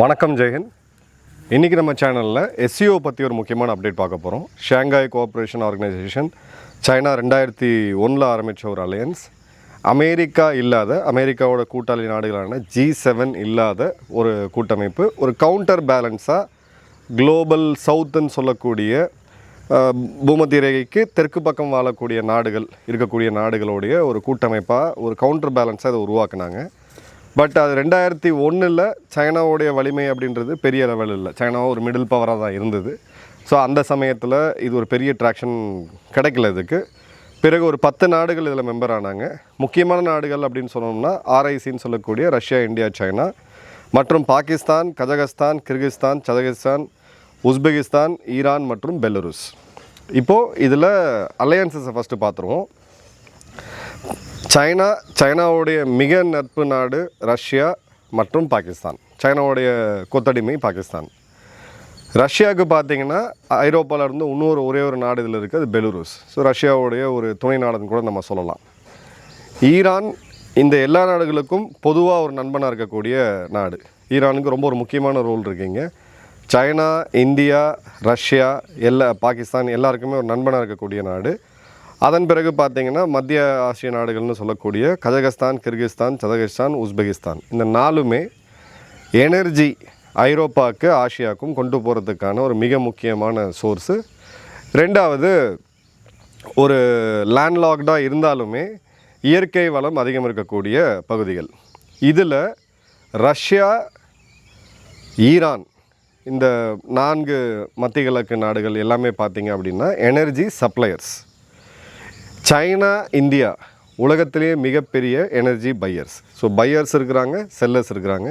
வணக்கம் ஜெயஹிந்த் இன்றைக்கி நம்ம சேனலில் எஸ்சிஓ பற்றி ஒரு முக்கியமான அப்டேட் பார்க்க போகிறோம் ஷாங்காய் கோஆப்ரேஷன் ஆர்கனைசேஷன் சைனா ரெண்டாயிரத்தி ஒன்றில் ஆரம்பித்த ஒரு அலையன்ஸ் அமெரிக்கா இல்லாத அமெரிக்காவோட கூட்டாளி நாடுகளான ஜி செவன் இல்லாத ஒரு கூட்டமைப்பு. ஒரு கவுண்டர் பேலன்ஸாக குளோபல் சவுத்துன்னு சொல்லக்கூடிய பூமத்திய ரேகைக்கு தெற்கு பக்கம் வாழக்கூடிய நாடுகள் இருக்கக்கூடிய நாடுகளுடைய ஒரு கூட்டமைப்பாக ஒரு கவுண்டர் பேலன்ஸாக இதை உருவாக்குனாங்க. பட் அது ரெண்டாயிரத்தி ஒன்றில் சைனாவுடைய வலிமை அப்படின்றது பெரிய லெவல் இல்லை. சைனாவும் ஒரு மிடில் பவராக தான் இருந்தது. ஸோ அந்த சமயத்தில் இது ஒரு பெரிய ட்ராக்ஷன் கிடைக்கல இதுக்கு. பிறகு ஒரு பத்து நாடுகள் இதில் மெம்பர் ஆனாங்க. முக்கியமான நாடுகள் அப்படின்னு சொன்னோம்னா ஆர்ஐசின்னு சொல்லக்கூடிய ரஷ்யா இந்தியா சைனா மற்றும் Pakistan Kazakhstan Kyrgyzstan Tajikistan Uzbekistan Iran மற்றும் பெலருஸ். இப்போது இதில் அலையன்சஸை ஃபஸ்ட்டு பார்த்துருவோம் சைனா சைனாவுடைய மிக நட்பு நாடு ரஷ்யா மற்றும் பாகிஸ்தான். சைனாவுடைய கொத்தடிமை பாகிஸ்தான். ரஷ்யாவுக்கு பார்த்தீங்கன்னா ஐரோப்பாவில் இருந்து இன்னொரு ஒரே ஒரு நாடு இதில் இருக்குது அது பெலுரூஸ். ஸோ ரஷ்யாவுடைய ஒரு துணை நாடுன்னு கூட நம்ம சொல்லலாம். ஈரான் இந்த எல்லா நாடுகளுக்கும் பொதுவாக ஒரு நண்பனாக இருக்கக்கூடிய நாடு. ஈரானுக்கு ரொம்ப ஒரு முக்கியமான ரோல் இருக்குங்க சைனா இந்தியா ரஷ்யா எல்லா பாகிஸ்தான் எல்லாருக்குமே ஒரு நண்பனாக இருக்கக்கூடிய நாடு. அதன் பிறகு பார்த்தீங்கன்னா மத்திய ஆசிய நாடுகள்னு சொல்லக்கூடிய கஜகஸ்தான் கிர்கிஸ்தான் சதகிஸ்தான் உஸ்பெகிஸ்தான். இந்த நாலுமே எனர்ஜி ஐரோப்பாவுக்கு ஆசியாவுக்கும் கொண்டு போகிறதுக்கான ஒரு மிக முக்கியமான சோர்ஸு ரெண்டாவது ஒரு லேண்ட்லாக்டாக இருந்தாலுமே இயற்கை வளம் அதிகம் இருக்கக்கூடிய பகுதிகள். இதில் ரஷ்யா ஈரான் இந்த நான்கு மத்திய கிழக்கு நாடுகள் எல்லாமே பார்த்தீங்க அப்படின்னா எனர்ஜி சப்ளையர்ஸ் சைனா இந்தியா உலகத்திலேயே மிகப்பெரிய எனர்ஜி பையர்ஸ் ஸோ பையர்ஸ் இருக்கிறாங்க செல்லர்ஸ் இருக்கிறாங்க.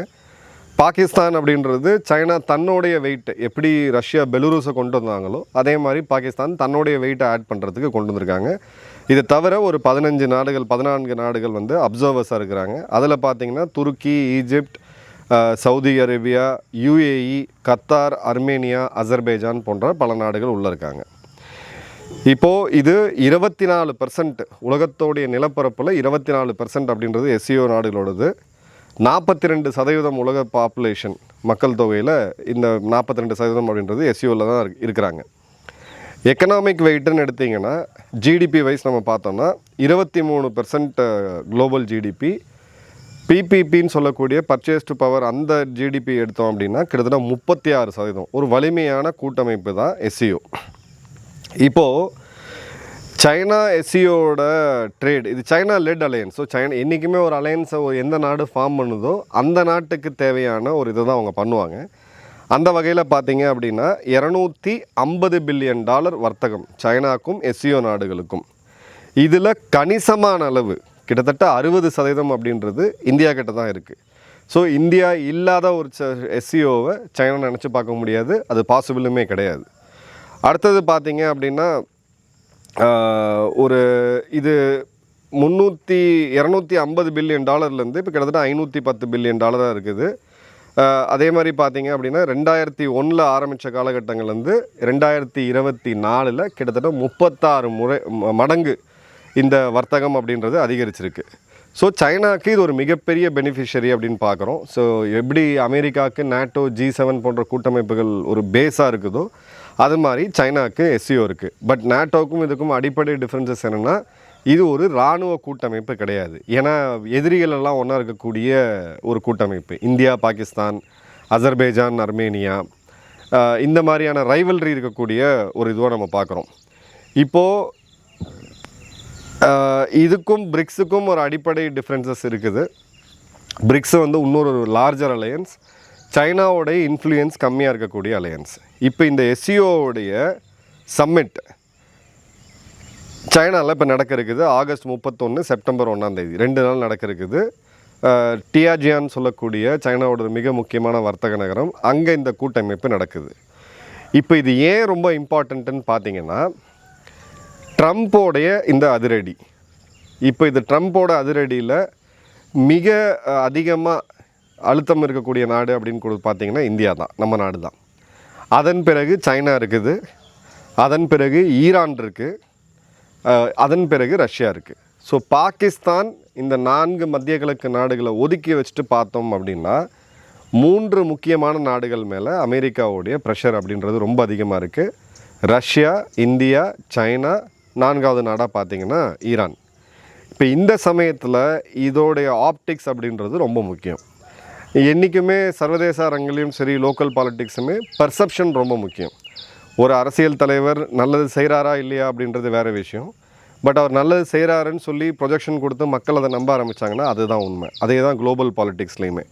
பாகிஸ்தான் அப்படின்றது சைனா தன்னுடைய வெயிட்டை எப்படி ரஷ்யா பெலூரூஸை கொண்டு வந்தாங்களோ அதே மாதிரி பாகிஸ்தான் தன்னுடைய வெயிட்டை ஆட் பண்ணுறதுக்கு கொண்டு வந்திருக்காங்க. இது தவிர ஒரு பதினஞ்சு நாடுகள் பதினான்கு நாடுகள் வந்து அப்சர்வர்ஸாக இருக்கிறாங்க. அதில் பார்த்திங்கன்னா Turkey Egypt Saudi Arabia UAE Qatar Armenia Azerbaijan போன்ற பல நாடுகள் உள்ளே இருக்காங்க. இப்போது இது இருபத்தி நாலு பர்சன்ட் உலகத்தோடைய நிலப்பரப்பில் இருபத்தி நாலு பர்சன்ட் அப்படின்றது எஸ்சிஓ நாடுகளோடது. நாற்பத்தி ரெண்டு சதவீதம் உலக பாப்புலேஷன் மக்கள் தொகையில் இந்த நாற்பத்தி ரெண்டு சதவீதம் அப்படின்றது எஸ்சிஓவில் தான் இருக்கிறாங்க. எக்கனாமிக் வெயிட்டுன்னு எடுத்தீங்கன்னா ஜிடிபி வைஸ் நம்ம பார்த்தோம்னா இருபத்தி மூணு பெர்சன்ட் குளோபல் ஜிடிபி பிபிபின்னு சொல்லக்கூடிய பர்ச்சேஸ் டு பவர் அந்த ஜிடிபி எடுத்தோம் அப்படின்னா கிட்டத்தட்ட முப்பத்தி ஆறு சதவீதம். ஒரு வலிமையான கூட்டமைப்பு தான் எஸ்சிஓ இப்போது சைனா எஸ்சியோட ட்ரேட் இது China led alliance so China என்றைக்குமே ஒரு அலையன்ஸை ஒரு எந்த நாடு ஃபார்ம் பண்ணுதோ அந்த நாட்டுக்கு தேவையான ஒரு இதை தான் அவங்க பண்ணுவாங்க. அந்த வகையில் பார்த்தீங்க அப்படின்னா இரநூத்தி ஐம்பது பில்லியன் டாலர் வர்த்தகம் சைனாக்கும் எஸ்சியோ நாடுகளுக்கும். இதில் கணிசமான அளவு கிட்டத்தட்ட அறுபது சதவீதம் அப்படின்றது இந்தியா கிட்ட தான் இருக்குது ஸோ இந்தியா இல்லாத ஒரு எஸ்சிஓவை சைனா நினச்சி பார்க்க முடியாது. அது பாசிபிளுமே கிடையாது. அடுத்தது பார்த்தீங்க அப்படின்னா ஒரு இது முந்நூற்றி இரநூத்தி ஐம்பது பில்லியன் டாலர்லேருந்து இப்போ கிட்டத்தட்ட ஐநூற்றி பத்து பில்லியன் டாலராக இருக்குது. அதே மாதிரி பார்த்தீங்க அப்படின்னா ரெண்டாயிரத்தி ஒன்றில் ஆரம்பித்த காலகட்டங்கள்லேருந்து ரெண்டாயிரத்தி இருபத்தி நாலில் கிட்டத்தட்ட முப்பத்தாறு முறை மடங்கு இந்த வர்த்தகம் அப்படின்றது அதிகரிச்சிருக்கு. ஸோ சைனாக்கு இது ஒரு மிகப்பெரிய பெனிஃபிஷரி அப்படின்னு பார்க்குறோம். ஸோ எப்படி அமெரிக்காவுக்கு நேட்டோ ஜி செவன் போன்ற கூட்டமைப்புகள் ஒரு பேஸாக இருக்குதோ அது மாதிரி சைனாக்கு எஸ்சிஓ இருக்குது பட் நாட்டோக்கும் இதுக்கும் அடிப்படை டிஃப்ரென்சஸ் என்னென்னா இது ஒரு இராணுவ கூட்டமைப்பு கிடையாது. ஏன்னா எதிரிகளெல்லாம் ஒன்றா இருக்கக்கூடிய ஒரு கூட்டமைப்பு. இந்தியா பாகிஸ்தான் அசர்பைஜான் அர்மேனியா இந்த மாதிரியான ரைவல்ரி இருக்கக்கூடிய ஒரு இதுவாக நம்ம பார்க்குறோம். இப்போது இதுக்கும் பிரிக்ஸுக்கும் ஒரு அடிப்படை டிஃப்ரென்சஸ் இருக்குது. பிரிக்ஸ் வந்து இன்னொரு லார்ஜர் அலையன்ஸ் சைனாவோடைய இன்ஃப்ளூயன்ஸ் கம்மியாக இருக்கக்கூடிய அலையன்ஸ் இப்போ இந்த எஸ்சிஓவுடைய சம்மிட் சைனாவில் இப்போ நடக்க இருக்குது ஆகஸ்ட் முப்பத்தொன்று செப்டம்பர் ஒன்றாந்தேதி ரெண்டு நாள் நடக்க இருக்குது டியாஜியான்னு சொல்லக்கூடிய சைனாவோட மிக முக்கியமான வர்த்தக நகரம். அங்கே இந்த கூட்டமைப்பு நடக்குது. இப்போ இது ஏன் ரொம்ப இம்பார்ட்டண்ட்டுன்னு பார்த்தீங்கன்னா ட்ரம்ப்போடைய இந்த அதிரடி. இப்போ இது ட்ரம்ப்போட அதிரடியில் மிக அதிகமாக அழுத்தம் இருக்கக்கூடிய நாடு அப்படின்னு கூட பார்த்தீங்கன்னா இந்தியா தான் நம்ம நாடு தான். அதன் பிறகு சைனா இருக்குது அதன் பிறகு ஈரான் இருக்குது அதன் பிறகு ரஷ்யா இருக்குது ஸோ பாகிஸ்தான் இந்த நான்கு மத்திய கிழக்கு நாடுகளை ஒதுக்கி வச்சுட்டு பார்த்தோம் அப்படின்னா மூன்று முக்கியமான நாடுகள் மேலே அமெரிக்காவுடைய ப்ரெஷர் அப்படின்றது ரொம்ப அதிகமாக இருக்குது ரஷ்யா இந்தியா சைனா நான்காவது நாடாக பார்த்தீங்கன்னா ஈரான். இப்போ இந்த சமயத்தில் இதோடைய ஆப்டிக்ஸ் அப்படின்றது ரொம்ப முக்கியம். என்றைக்குமே சர்வதேச அரங்கிலையும் சரி லோக்கல் பாலிட்டிக்ஸுமே பர்செப்ஷன் ரொம்ப முக்கியம். ஒரு அரசியல் தலைவர் நல்லது செய்கிறாரா இல்லையா அப்படின்றது வேறு விஷயம். பட் அவர் நல்லது செய்கிறாருன்னு சொல்லி ப்ரொஜெக்ஷன் கொடுத்து மக்கள் அதை நம்ப ஆரம்பித்தாங்கன்னா அதுதான் உண்மை. அதே தான் குளோபல் பாலிட்டிக்ஸ்லேயுமே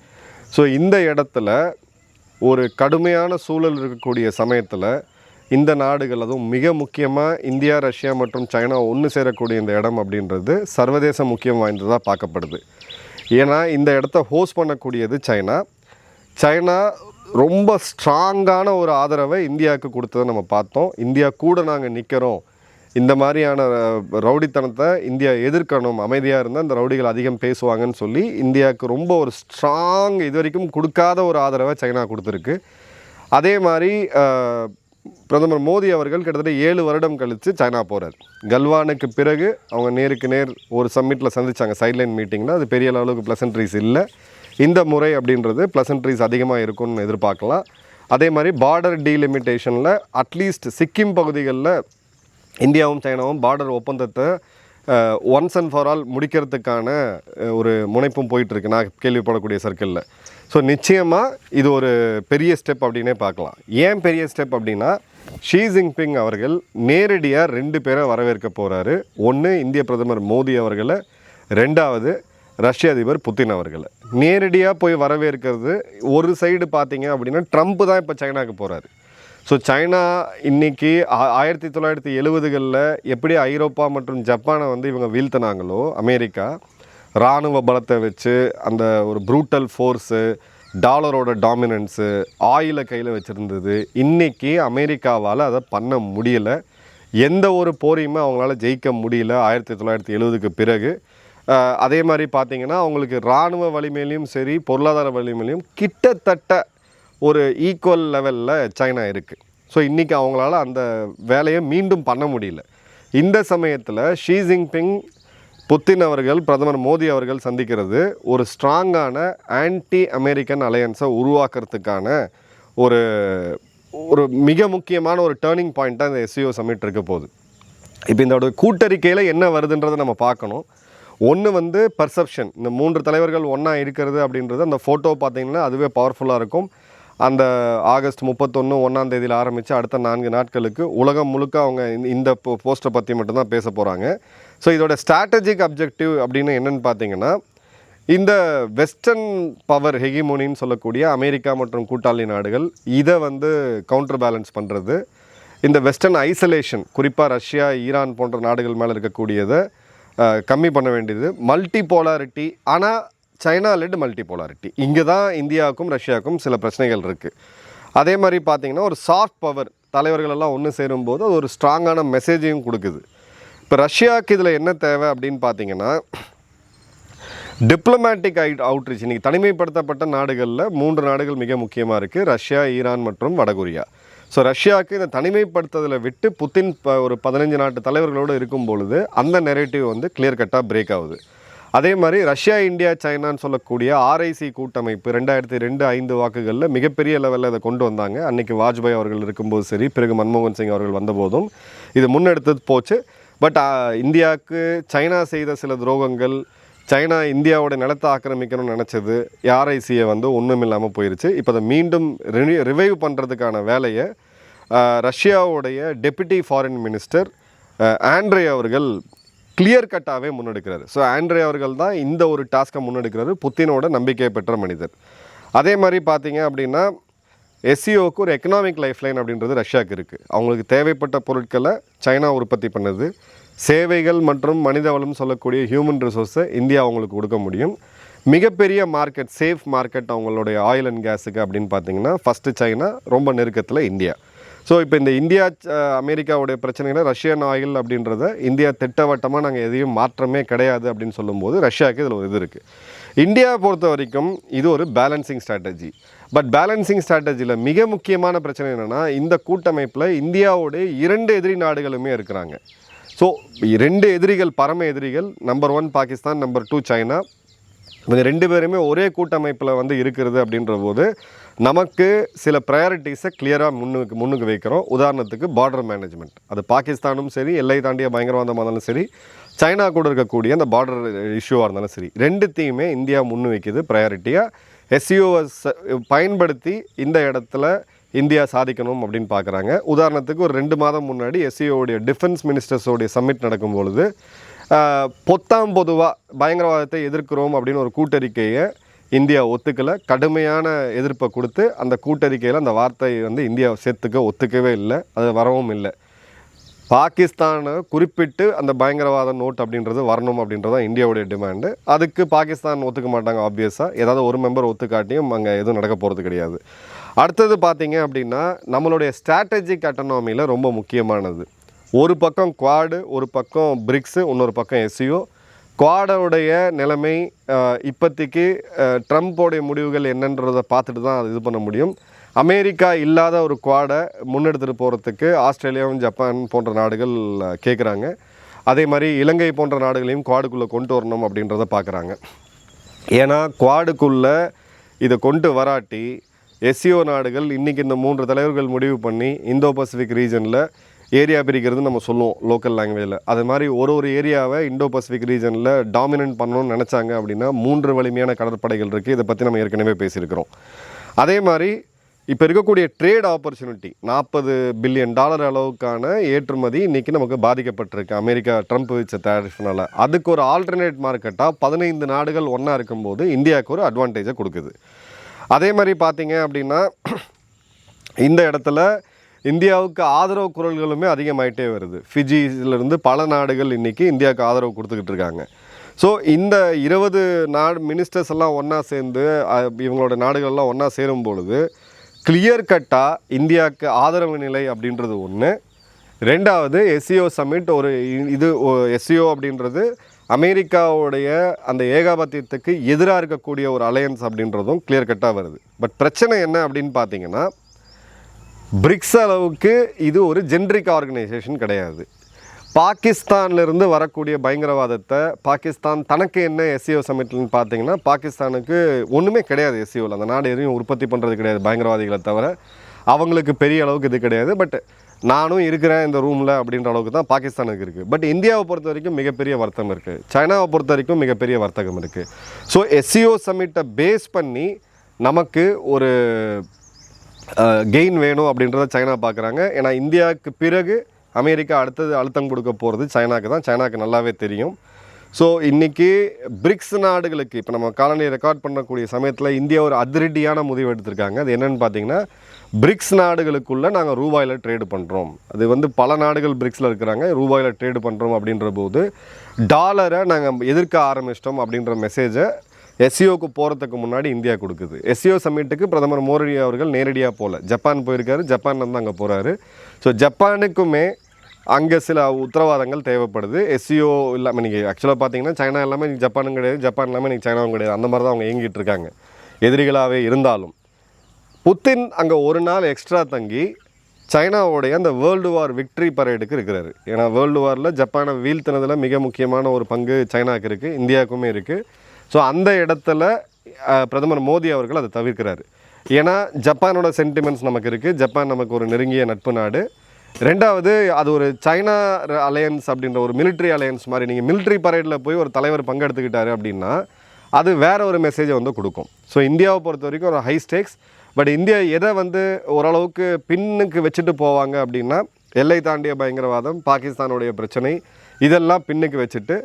ஸோ இந்த இடத்துல ஒரு கடுமையான சூழல் இருக்கக்கூடிய சமயத்தில் இந்த நாடுகள் அதுவும் மிக முக்கியமாக இந்தியா ரஷ்யா மற்றும் சைனா ஒன்று சேரக்கூடிய இந்த இடம் அப்படின்றது சர்வதேச முக்கியம் வாய்ந்ததாக பார்க்கப்படுது. ஏன்னா இந்த இடத்த ஹோஸ்ட் பண்ணக்கூடியது சைனா. சைனா ரொம்ப ஸ்ட்ராங்கான ஒரு ஆதரவை இந்தியாவுக்கு கொடுத்ததை நம்ம பார்த்தோம். இந்தியா கூட நாங்கள் நிற்கிறோம் இந்த மாதிரியான ரவுடித்தனத்தை இந்தியா எதிர்க்கணும். அமைதியாக இருந்தால் இந்த ரவுடிகள் அதிகம் பேசுவாங்கன்னு சொல்லி இந்தியாவுக்கு ரொம்ப ஒரு ஸ்ட்ராங் இது வரைக்கும் கொடுக்காத ஒரு ஆதரவை சைனா கொடுத்துருக்கு. அதே மாதிரி பிரதமர் மோடி அவர்கள் கிட்டத்தட்ட ஏழு வருடம் கழித்து சைனா போகிறார் கல்வானுக்கு பிறகு அவங்க நேருக்கு நேர் ஒரு சம்மிட்டில் சந்திச்சாங்க. சைட்லைன் மீட்டிங்கில் அது பெரிய அளவுக்கு ப்ளசன்ட்ரிஸ் இல்லை. இந்த முறை அப்படின்றது ப்ளசன்ட்ரிஸ் அதிகமாக இருக்கும்னு எதிர்பார்க்கலாம். அதே மாதிரி பார்டர் டீலிமிட்டேஷனில் அட்லீஸ்ட் சிக்கிம் பகுதிகளில் இந்தியாவும் சைனாவும் பார்டர் ஒப்பந்தத்தை ஒன்ஸ் அண்ட் ஃபார் ஆல் முடிக்கிறதுக்கான ஒரு முனைப்பும் போயிட்டுருக்கு. நான் கேள்விப்படக்கூடிய சர்க்கிளில் ஸோ நிச்சயமாக இது ஒரு பெரிய ஸ்டெப் அப்படின்னே பார்க்கலாம். ஏன் பெரிய ஸ்டெப் அப்படின்னா ஷீ ஜின்பிங் அவர்கள் நேரடியாக ரெண்டு பேரை வரவேற்க போகிறாரு ஒன்று இந்திய பிரதமர் மோடி அவர்களை. ரெண்டாவது ரஷ்ய அதிபர் புத்தின் அவர்களை. நேரடியாக போய் வரவேற்கிறது. ஒரு சைடு பார்த்தீங்க அப்படின்னா ட்ரம்ப் தான் இப்போ சைனாக்கு போகிறாரு ஸோ சைனா இன்னைக்கு ஆ- ஆயிரத்தி தொள்ளாயிரத்தி எழுபதுகளில் எப்படி ஐரோப்பா மற்றும் ஜப்பானை வந்து இவங்க வீழ்த்தினாங்களோ அமெரிக்கா இராணுவ பலத்தை வச்சு அந்த ஒரு ப்ரூட்டல் ஃபோர்ஸு டாலரோட டாமினன்ஸு ஆயிலை கையில் வச்சுருந்தது. இன்றைக்கி அமெரிக்காவால் அதை பண்ண முடியல. எந்த ஒரு போரையுமே அவங்களால ஜெயிக்க முடியல ஆயிரத்தி தொள்ளாயிரத்தி எழுபதுக்கு பிறகு. அதே மாதிரி பார்த்தீங்கன்னா அவங்களுக்கு இராணுவ வலிமையிலையும் சரி பொருளாதார வலிமையிலையும் கிட்டத்தட்ட ஒரு ஈக்குவல் லெவலில் சைனா இருக்குது ஸோ இன்றைக்கி அவங்களால அந்த வேலையை மீண்டும் பண்ண முடியல. இந்த சமயத்தில் ஷீ ஜின்பிங் புத்தின் அவர்கள் பிரதமர் மோடி அவர்கள் சந்திக்கிறது ஒரு ஸ்ட்ராங்கான ஆன்டி அமெரிக்கன் அலையன்ஸை உருவாக்குறதுக்கான ஒரு ஒரு மிக முக்கியமான ஒரு டேர்னிங் பாயிண்ட்டாக இந்த எஸ்சிஓ சமிட் இருக்க போகுது. இப்போ இதோட கூட்டறிக்கையில் என்ன வருதுன்றதை நம்ம பார்க்கணும். ஒன்று வந்து பர்செப்ஷன் இந்த மூன்று தலைவர்கள் ஒன்றா இருக்கிறது அப்படின்றது அந்த ஃபோட்டோ பார்த்தீங்கன்னா அதுவே பவர்ஃபுல்லாக இருக்கும். அந்த ஆகஸ்ட் முப்பத்தொன்று ஒன்றாம் தேதியில் ஆரம்பித்து அடுத்த நான்கு நாட்களுக்கு உலகம் முழுக்க அவங்க இந்த- இந்த போஸ்ட்டை பற்றி மட்டும்தான் பேச போகிறாங்க ஸோ இதோட ஸ்ட்ராட்டஜிக் அப்ஜெக்டிவ் அப்படின்னு என்னென்னு பார்த்தீங்கன்னா இந்த வெஸ்டர்ன் பவர் ஹெகிமோனின்னு சொல்லக்கூடிய அமெரிக்கா மற்றும் கூட்டாளி நாடுகள் இதை வந்து கவுண்டர் பேலன்ஸ் பண்ணுறது இந்த வெஸ்டர்ன் ஐசோலேஷன் குறிப்பாக ரஷ்யா ஈரான் போன்ற நாடுகள் மேலே இருக்கக்கூடியதை கம்மி பண்ண வேண்டியது. மல்டி போலாரிட்டி ஆனால் சைனா லெட் மல்டி போலாரிட்டி இங்கே தான் இந்தியாவுக்கும் ரஷ்யாவுக்கும் சில பிரச்சனைகள் இருக்குது அதே மாதிரி பார்த்தீங்கன்னா ஒரு சாஃப்ட் பவர் தலைவர்களெல்லாம் ஒன்று சேரும்போது அது ஒரு ஸ்ட்ராங்கான மெசேஜையும் கொடுக்குது. இப்போ ரஷ்யாவுக்கு இதில் என்ன தேவை அப்படின்னு பார்த்தீங்கன்னா டிப்ளமேட்டிக் ஐ அவுட்ரீச் இன்னைக்கு தனிமைப்படுத்தப்பட்ட நாடுகளில் மூன்று நாடுகள் மிக முக்கியமாக இருக்குது ரஷ்யா ஈரான் மற்றும் வடகொரியா. ஸோ ரஷ்யாவுக்கு இந்த தனிமைப்படுத்துதலை விட்டு புத்தின் ப- ஒரு பதினஞ்சு நாட்டு தலைவர்களோடு இருக்கும் பொழுது அந்த நெரேட்டிவ் வந்து கிளியர் கட்டாக பிரேக் ஆகுது. அதே மாதிரி ரஷ்யா இந்தியா சைனான்னு சொல்லக்கூடிய ஆர்ஐசி கூட்டமைப்பு ரெண்டாயிரத்தி ரெண்டு ஐந்து வாக்குகளில் மிகப்பெரிய லெவலில் இதை கொண்டு வந்தாங்க. அன்னைக்கு வாஜ்பாய் அவர்கள் இருக்கும்போது சரி பிறகு மன்மோகன் சிங் அவர்கள் வந்தபோதும் இது முன்னெடுத்தது போச்சு. பட் இந்தியாவுக்கு சைனா செய்த சில துரோகங்கள் சைனா இந்தியாவோட நிலத்தை ஆக்கிரமிக்கணும்னு நினச்சது ஆர்ஐசியை வந்து ஒன்றும் இல்லாமல் போயிருச்சு. இப்போ அதை மீண்டும் ரிவைவ் பண்ணுறதுக்கான வேலையை ரஷ்யாவுடைய டெப்யூட்டி ஃபாரின் மினிஸ்டர் ஆண்ட்ரே அவர்கள் கிளியர் கட்டாகவே முன்னெடுக்கிறாரு. ஸோ ஆண்ட்ரே அவர்கள் தான் இந்த ஒரு டாஸ்க்கை முன்னெடுக்கிறாரு. புத்தினோட நம்பிக்கை பெற்ற மனிதர். அதே மாதிரி பார்த்தீங்க அப்படின்னா எஸ்சிஓக்கு ஒரு எக்கனாமிக் லைஃப் லைன் அப்படின்றது ரஷ்யாவுக்கு இருக்குது அவங்களுக்கு தேவைப்பட்ட பொருட்களை சைனா உற்பத்தி பண்ணுது. சேவைகள் மற்றும் மனித வளம் சொல்லக்கூடிய ஹியூமன் ரிசோர்ஸை இந்தியா அவங்களுக்கு கொடுக்க முடியும். மிகப்பெரிய மார்க்கெட் சேஃப் மார்க்கெட் அவங்களுடைய ஆயில் அண்ட் கேஸுக்கு அப்படின்னு பார்த்தீங்கன்னா ஃபஸ்ட்டு சைனா ரொம்ப நெருக்கத்தில் இந்தியா. ஸோ இப்போ இந்த இந்தியா அமெரிக்காவுடைய பிரச்சனைகளை ரஷ்யன் ஆயில் அப்படின்றத இந்தியா திட்டவட்டமாக நாங்கள் எதையும் மாற்றமே கிடையாது அப்படின்னு சொல்லும்போது ரஷ்யாவுக்கு இதில் ஒரு இது இருக்குது இந்தியாவை பொறுத்த வரைக்கும் இது ஒரு பேலன்சிங் ஸ்ட்ராட்டஜி பட் பேலன்சிங் ஸ்ட்ராட்டஜியில் மிக முக்கியமான பிரச்சனை என்னென்னா இந்த கூட்டமைப்பில் இந்தியாவுடைய இரண்டு எதிரி நாடுகளுமே இருக்கிறாங்க. ஸோ ரெண்டு எதிரிகள் பரம எதிரிகள் number one Pakistan number two China. இவங்க ரெண்டு பேருமே ஒரே கூட்டமைப்பில் வந்து இருக்கிறது அப்படின்ற போது நமக்கு சில ப்ரையாரிட்டிஸை கிளியராக முன்னுக்கு முன்னுக்கு வைக்கிறோம். உதாரணத்துக்கு பார்டர் மேனேஜ்மெண்ட் அது பாகிஸ்தானும் சரி எல்லை தாண்டிய பயங்கரவாதமாக இருந்தாலும் சரி சைனா கூட இருக்கக்கூடிய அந்த பார்டர் இஷ்யூவாக இருந்தாலும் சரி ரெண்டுத்தையுமே இந்தியா முன் வைக்குது ப்ரையாரிட்டியாக எஸ்சிஓவை பயன்படுத்தி இந்த இடத்துல இந்தியா சாதிக்கணும் அப்படின்னு பார்க்குறாங்க உதாரணத்துக்கு ஒரு ரெண்டு மாதம் முன்னாடி எஸ்சிஓடைய டிஃபென்ஸ் மினிஸ்டர்ஸோடைய சம்மிட் நடக்கும் பொழுது பொத்தாம் பொதுவாக பயங்கரவாதத்தை எதிர்க்கிறோம் அப்படின்னு ஒரு கூட்டறிக்கையை இந்தியா ஒத்துக்கலை. கடுமையான எதிர்ப்பை கொடுத்து அந்த கூட்டறிக்கையில் அந்த வார்த்தையை வந்து இந்தியா சேர்த்துக்க ஒத்துக்கவே இல்லை. அது வரவும் இல்லை. பாகிஸ்தானை குறிப்பிட்டு அந்த பயங்கரவாத நோட் அப்படின்றது வரணும் அப்படின்றது தான் இந்தியாவுடைய டிமாண்டு. அதுக்கு பாகிஸ்தான் ஒத்துக்க மாட்டாங்க ஆப்வியஸாக ஏதாவது ஒரு மெம்பர் ஒத்துக்காட்டியும் அங்கே எதுவும் நடக்க போகிறது கிடையாது. அடுத்தது பார்த்திங்க அப்படின்னா நம்மளுடைய ஸ்ட்ராட்டஜிக் அட்டனாமியில் ரொம்ப முக்கியமானது. ஒரு பக்கம் குவாடு ஒரு பக்கம் பிரிக்ஸு இன்னொரு பக்கம் எஸ்சியோ குவாடோடைய நிலைமை அஹ், இப்போதைக்கு ட்ரம்ப்போடைய முடிவுகள் என்னன்றதை பார்த்துட்டு தான் அது இது பண்ண முடியும். அமெரிக்கா இல்லாத ஒரு குவாடை முன்னெடுத்துட்டு போகிறதுக்கு ஆஸ்திரேலியாவும் ஜப்பான் போன்ற நாடுகள் கேட்குறாங்க அதே மாதிரி இலங்கை போன்ற நாடுகளையும் குவாடுக்குள்ளே கொண்டு வரணும் அப்படின்றத பார்க்குறாங்க ஏன்னா குவாடுக்குள்ளே இதை கொண்டு வராட்டி எஸ்சிஓ நாடுகள் இன்றைக்கி இந்த மூன்று தலைவர்கள் முடிவு பண்ணி இந்தோ பசிபிக் ரீஜனில் ஏரியா பிரிக்கிறது நம்ம சொல்லுவோம் லோக்கல் லாங்குவேஜில். அது மாதிரி ஒரு ஒரு ஏரியாவை இண்டோ பசிபிக் ரீஜனில் டாமினன்ட் பண்ணணும்னு நினச்சாங்க அப்படின்னா மூன்று வலிமையான கடற்படைகள் இருக்குது இதை பற்றி நம்ம ஏற்கனவே பேசியிருக்கிறோம். அதே மாதிரி இப்போ இருக்கக்கூடிய ட்ரேட் ஆப்பர்ச்சுனிட்டி நாற்பது பில்லியன் டாலர் அளவுக்கான ஏற்றுமதி இன்றைக்கி நமக்கு பாதிக்கப்பட்டிருக்கு. அமெரிக்கா ட்ரம்ப் வச்ச டேரிஃப்னால அதுக்கு ஒரு ஆல்டர்னேட் மார்க்கெட்டாக பதினைந்து நாடுகள் ஒன்றா இருக்கும்போது இந்தியாவுக்கு ஒரு அட்வான்டேஜை கொடுக்குது. அதே மாதிரி பார்த்தீங்க அப்படின்னா இந்த இடத்துல இந்தியாவுக்கு ஆதரவு குரல்களுமே அதிகமாயிட்டே வருது. ஃபிஜியிலிருந்து பல நாடுகள் இன்றைக்கி இந்தியாவுக்கு ஆதரவு கொடுத்துக்கிட்டு இருக்காங்க. ஸோ இந்த இருபது நாடு மினிஸ்டர்ஸ் எல்லாம் ஒன்றா சேர்ந்து இவங்களோட நாடுகள்லாம் ஒன்றா சேரும் பொழுது கிளியர் கட்டாக இந்தியாவுக்கு ஆதரவு நிலை அப்படின்றது ஒன்று ரெண்டாவது எஸ்சிஓ சம்மிட் ஒரு இது எஸ்சிஓ அப்படின்றது அமெரிக்காவுடைய அந்த ஏகாபத்தியத்துக்கு எதிராக இருக்கக்கூடிய ஒரு அலையன்ஸ் அப்படின்றதும் கிளியர் கட்டாக வருது. பட் பிரச்சனை என்ன அப்படின்னு பார்த்தீங்கன்னா பிரிக்ஸ் அளவுக்கு இது ஒரு ஜென்ரிக் ஆர்கனைசேஷன் கிடையாது. பாகிஸ்தான்லேருந்து வரக்கூடிய பயங்கரவாதத்தை பாகிஸ்தான் தனக்கு என்ன எஸ்சிஓ சமிட்லன்னு பார்த்தீங்கன்னா பாகிஸ்தானுக்கு ஒன்றுமே கிடையாது எஸ்சிஓவில் அந்த நாடு எதையும் உற்பத்தி பண்ணுறது கிடையாது பயங்கரவாதிகளை தவிர. அவங்களுக்கு பெரிய அளவுக்கு இது கிடையாது. பட் நானும் இருக்கிறேன் இந்த ரூமில் அப்படின்ற அளவுக்கு தான் பாகிஸ்தானுக்கு இருக்குது பட் இந்தியாவை பொறுத்த வரைக்கும் மிகப்பெரிய வர்த்தகம் இருக்குது சைனாவை பொறுத்த வரைக்கும் மிகப்பெரிய வர்த்தகம் இருக்குது ஸோ எஸ்சிஓ சமிட்டை பேஸ் பண்ணி நமக்கு ஒரு கெயின் வேணும் அப்படின்றத சைனா பார்க்குறாங்க ஏன்னா இந்தியாவுக்கு பிறகு அமெரிக்கா அடுத்தது அழுத்தம் கொடுக்க போகிறது சைனாக்கு தான். சைனாக்கு நல்லாவே தெரியும். ஸோ இன்றைக்கி பிரிக்ஸ் நாடுகளுக்கு இப்போ நம்ம காலனி ரெக்கார்ட் பண்ணக்கூடிய சமயத்தில் இந்தியா ஒரு அதிரடியான முடிவு எடுத்திருக்காங்க. அது என்னன்னு பார்த்தீங்கன்னா பிரிக்ஸ் நாடுகளுக்குள்ளே நாங்கள் ரூபாயில் ட்ரேடு பண்ணுறோம் அது வந்து பல நாடுகள் பிரிக்ஸில் இருக்கிறாங்க. ரூபாயில் ட்ரேடு பண்ணுறோம் அப்படின்ற போது டாலரை நாங்கள் எதிர்க்க ஆரம்பிச்சிட்டோம் அப்படின்ற மெசேஜை எஸ்சிஓக்கு போகிறதுக்கு முன்னாடி இந்தியா கொடுக்குது. எஸ்சிஓ சம்மிட்டுக்கு பிரதமர் மோடி அவர்கள் நேரடியாக போகல ஜப்பான் போயிருக்காரு. ஜப்பான்லேருந்து அங்கே போகிறாரு ஸோ ஜப்பானுக்குமே அங்கே சில உத்தரவாதங்கள் தேவைப்படுது. எஸ்சிஓ இல்லாமல் நீங்கள் ஆக்சுவலாக பார்த்தீங்கன்னா சைனா இல்லாமல் நீங்கள் ஜப்பானும் கிடையாது. ஜப்பான் இல்லாமல் நீங்கள் சைனாவும் கிடையாது. அந்த மாதிரி தான் அவங்க இயங்கிட்டு இருக்காங்க. எதிரிகளாகவே இருந்தாலும். புத்தின் அங்கே ஒரு நாள் எக்ஸ்ட்ரா தங்கி சைனாவுடைய அந்த வேர்ல்டு வார் விக்ட்ரி பரேடுக்கு இருக்கிறாரு. ஏன்னா வேர்ல்டு வாரில் ஜப்பானை வீழ்த்தினதில் மிக முக்கியமான ஒரு பங்கு சைனாவுக்கு இருக்குது இந்தியாவுக்குமே இருக்குது ஸோ அந்த இடத்துல பிரதமர் மோடி அவர்கள் அதை தவிர்க்கிறார். ஏன்னா ஜப்பானோட சென்டிமெண்ட்ஸ் நமக்கு இருக்குது ஜப்பான் நமக்கு ஒரு நெருங்கிய நட்பு நாடு. ரெண்டாவது அது ஒரு சைனா அலையன்ஸ் அப்படின்ற ஒரு மிலிட்ரி அலையன்ஸ் மாதிரி. நீங்கள் மிலிட்ரி பரேடில் போய் ஒரு தலைவர் பங்கெடுத்துக்கிட்டாரு அப்படின்னா அது வேற ஒரு மெசேஜை வந்து கொடுக்கும். ஸோ இந்தியாவை பொறுத்த வரைக்கும் ஒரு ஹை ஸ்டேக்ஸ் பட் இந்தியா எதை வந்து ஓரளவுக்கு பின்னுக்கு வச்சுட்டு போவாங்க அப்படின்னா எல்லை தாண்டிய பயங்கரவாதம் பாகிஸ்தானுடைய பிரச்சனை இதெல்லாம் பின்னுக்கு வச்சுட்டு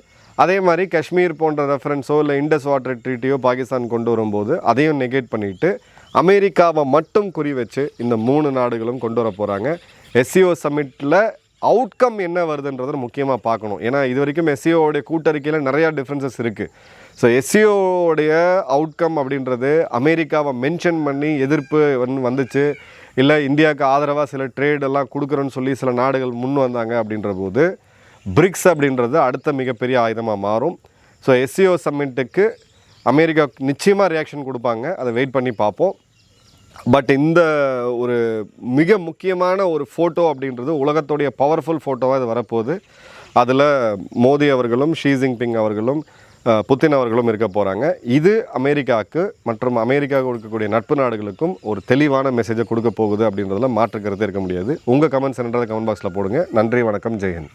அதே மாதிரி காஷ்மீர் போன்ற ரெஃபரன்ஸோ இல்லை இண்டஸ் வாட்டர் ட்ரீட்டியோ பாகிஸ்தான் கொண்டு வரும்போது அதையும் நெகேட் பண்ணிட்டு அமெரிக்காவை மட்டும் குறி வச்சு இந்த மூணு நாடுகளும் கொண்டு வர போகிறாங்க எஸ்சிஓ சம்மிட்டில் அவுட்கம் என்ன வருதுன்றதை முக்கியமாக பார்க்கணும். ஏன்னா இது வரைக்கும் எஸ்சிஓடைய கூட்டறிக்கையில் நிறையா டிஃப்ரென்சஸ் இருக்குது ஸோ எஸ்சிஓடைய அவுட்கம் அப்படின்றது அமெரிக்காவை மென்ஷன் பண்ணி எதிர்ப்பு வந்து வந்துச்சு. இல்லை இந்தியாவுக்கு ஆதரவாக சில ட்ரேடெல்லாம் கொடுக்குறோன்னு சொல்லி சில நாடுகள் முன் வந்தாங்க அப்படின்ற போது பிரிக்ஸ் அப்படின்றது அடுத்த மிகப்பெரிய ஆயுதமாக மாறும். ஸோ எஸ்சிஓ சம்மிட்டுக்கு அமெரிக்கா நிச்சயமாக ரியாக்ஷன் கொடுப்பாங்க. அதை வெயிட் பண்ணி பார்ப்போம். பட் இந்த ஒரு மிக முக்கியமான ஒரு ஃபோட்டோ அப்படின்றது உலகத்துடைய பவர்ஃபுல் ஃபோட்டோவாக இது வரப்போகுது. அதில் மோடி அவர்களும் ஷீ ஜின்பிங் அவர்களும் புத்தின் அவர்களும் இருக்க போகிறாங்க இது அமெரிக்காவுக்கு மற்றும் அமெரிக்கா கொடுக்கக்கூடிய நட்பு நாடுகளுக்கும் ஒரு தெளிவான மெசேஜை கொடுக்க போகுது அப்படின்றதுல மாற்று கருத்து இருக்க முடியாது. உங்கள் கமெண்ட்ஸ் என்றதை கமெண்ட் பாக்ஸில் போடுங்க. நன்றி வணக்கம் ஜெயன்